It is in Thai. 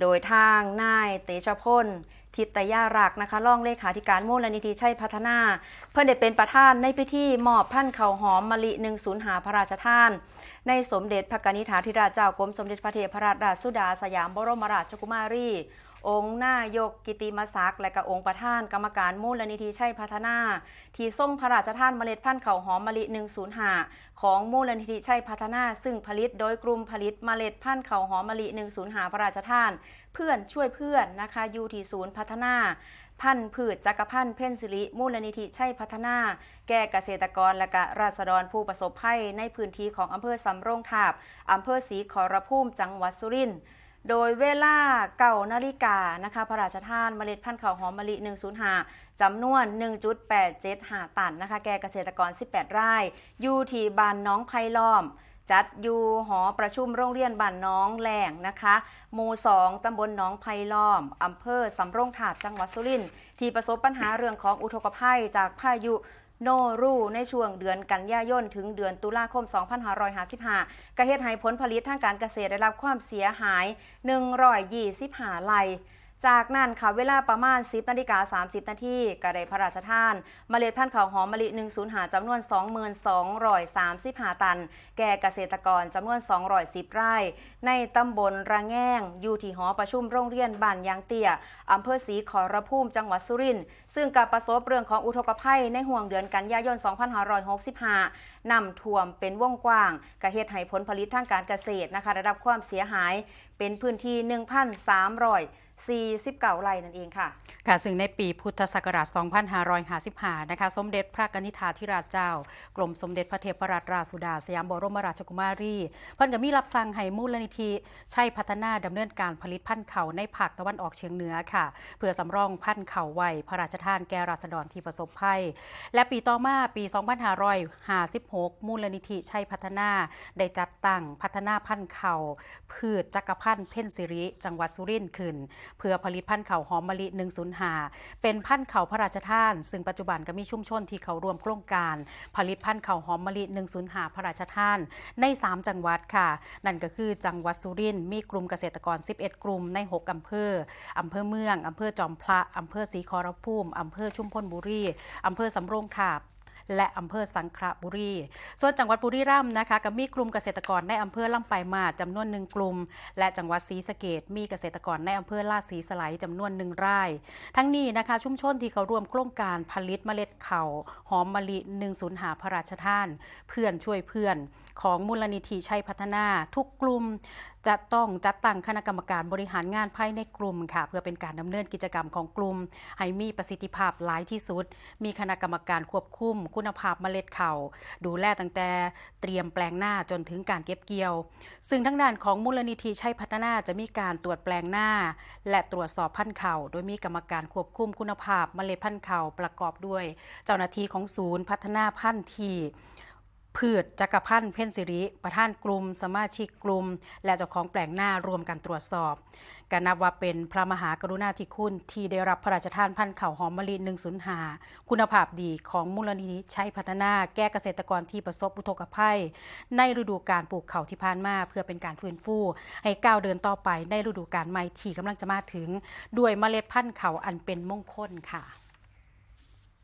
โดยทางนายเตชะพลทิตยารักนะคะรองเลขาธิการมูลนิธิชัยพัฒนา เพื่อนได้เป็นประธานในพิธีมอบพันเข่าหอมมะลิหนึ่งศูนย์หาพระราชทาน ในสมเด็จพระกนิษฐาธิราชเจ้ากรมสมเด็จพระเทพรัตนราชสุดาสยามบรมราชกุมารี องค์นายกกิติมศักดิ์และก็องค์ประธานกรรมการมูลนิธิชัยพัฒนา ที่ส่งพระราชทานเมล็ดพันธุ์ข้าวหอมมะลิ 105 ของมูลนิธิชัยพัฒนา ซึ่งผลิตโดยกลุ่มผลิตเมล็ดพันธุ์ข้าวหอมมะลิ 105 พระราชทาน เพื่อนช่วยเพื่อนนะคะอยู่ที่ศูนย์พัฒนาพันธุ์พืชจักรพันธุ์เพ่นสิริมูลนิธิชัยพัฒนา แก่เกษตรกรและก็ราษฎรผู้ประสบภัยในพื้นที่ของอำเภอสำโรงทาบอำเภอศรีขอรภูมิจังหวัดสุรินทร์ โดยเวลาเก่านาฬิกานะคะพระราชทานเมล็ดพันธุ์ข้าวหอมมะลิ 105จำนวน 1.875ตันนะคะแก่เกษตรกร 18 ไร่อยู่ที่บ้านน้องไผ่ล้อม จัดอยู่หอประชุมโรงเรียนบ้านน้องแหลงนะคะหมู่ 2ตำบลหน้องไผ่ล้อมอำเภอสำโรงทาบจังหวัดสุรินทร์ที่ประสบปัญหาเรื่องของอุทกภัยจากพายุ โนรูในช่วงเดือนกันยายนถึงเดือนตุลาคม 2555กระเฮ็ดให้ผลผลิตทางการเกษตรได้รับความเสียหาย 125ไร่ จากนั้นค่ะเวลาประมาณ 10นาฬิกา30 นาทีก็ได้พระราชทานเมล็ดพันธุ์ข้าวหอมมะลิ105จำนวน2235 ตัน แก่เกษตรกรจำนวน 210 ไร่ ในตำบลระแง่ง อยู่ที่หอประชุมโรงเรียนบ้านยางเตี้ยอำเภอศรีขอรภูมิจังหวัดสุรินทร์ซึ่งกับประสบเรื่องของอุทกภัยในห่วงเดือนกันยายน 2565นำท่วมเป็นวงกว้างกระเฮ็ดให้ผลผลิตทางการเกษตรนะคะได้รับความเสียหายเป็นพื้นที่ 49ไร่นั่นเองค่ะ ค่ะ ซึ่งในปีพุทธศักราช 2555 นะคะ สมเด็จพระกนิษฐาธิราชเจ้า กรมสมเด็จพระเทพรัตนราชสุดา สยามบรมราชกุมารี เพิ่นก็มีรับสั่งให้มูลนิธิชัยพัฒนาดำเนินการผลิตพันธุ์เขาในภาคตะวันออกเฉียงเหนือค่ะ เพื่อสำรองพันธุ์เขาไว้พระราชทานแก่ราษฎรที่ประสบภัย และปีต่อมาปี 2556 มูลนิธิชัยพัฒนาได้จัดตั้งพัฒนาพันธุ์เขาพืชจักรพันธุ์เพ่นสิริ จังหวัดสุรินทร์ขึ้นเพื่อผลิตพันธุ์เขาหอมมะลิ105 เป็นพันธุ์เขาพระราชทาน ซึ่งปัจจุบันก็มีชุมชนที่เขาร่วมโครงการ ผลิตพันธุ์เขาหอมมะลิ105 พระราชทาน ใน 3 จังหวัดค่ะ นั่นก็คือจังหวัดสุรินทร์มีกลุ่มเกษตรกร 11 กลุ่มใน 6 อำเภอ อำเภอเมือง อำเภอจอมพระ อำเภอศรีขอรภูมิ อำเภอชุมพลบุรี อำเภอสำโรงทาบ และอำเภอสังขละบุรี ส่วนจังหวัดบุรีรัมย์นะคะก็มีกลุ่มเกษตรกรในอำเภอลำปายมาจำนวนหนึ่งกลุ่ม และจังหวัดศรีสะเกดมีเกษตรกรในอำเภอลาดศรีสไลด์จำนวนหนึ่งไร่ ทั้งนี้นะคะชุมชนที่เขาร่วมโครงการผลิตเมล็ดข้าวหอมมะลิ105หาพระราชทาน เพื่อนช่วยเพื่อนของมูลนิธิชัยพัฒนาทุกกลุ่มจะต้องจัดตั้งคณะกรรมการบริหารงานภายในกลุ่มค่ะ เพื่อเป็นการดำเนินกิจกรรมของกลุ่ม ให้มีประสิทธิภาพหลายที่สุด มีคณะกรรมการควบคุม คุณภาพเมล็ดข้าว ดูแลตั้งแต่เตรียมแปลงหน้าจนถึงการเก็บเกี่ยว ซึ่งทั้งด้านของมูลนิธิชัยพัฒนาจะมีการตรวจแปลงหน้า และตรวจสอบพันธุ์ข้าวโดยมีกรรมการควบคุมคุณภาพเมล็ดพันธุ์ข้าวประกอบด้วย เจ้าหน้าที่ของศูนย์พัฒนาพันธุ์ที่ พืชจักรพันธ์เพ่นสิริประธานกลุ่ม สมาชิกกลุ่ม และเจ้าของแปลงหน้ารวมกันตรวจสอบการนับว่าเป็นพระมหากรุณาธิคุณที่ได้รับพระราชทานพันธุ์ข้าวหอมมะลิ105 คุณภาพดีของมูลนิธิใชัยพัฒนาแก้เกษตรกรที่ประสบอุทกภัย ในฤดูการปลูกข้าวที่ผ่านมาเพื่อเป็นการฟื้นฟู ให้ก้าวเดินต่อไปในฤดูการใหม่ที่กำลังจะมาถึง ด้วยเมล็ดพันธุ์ข้าวอันเป็นมงคลค่ะ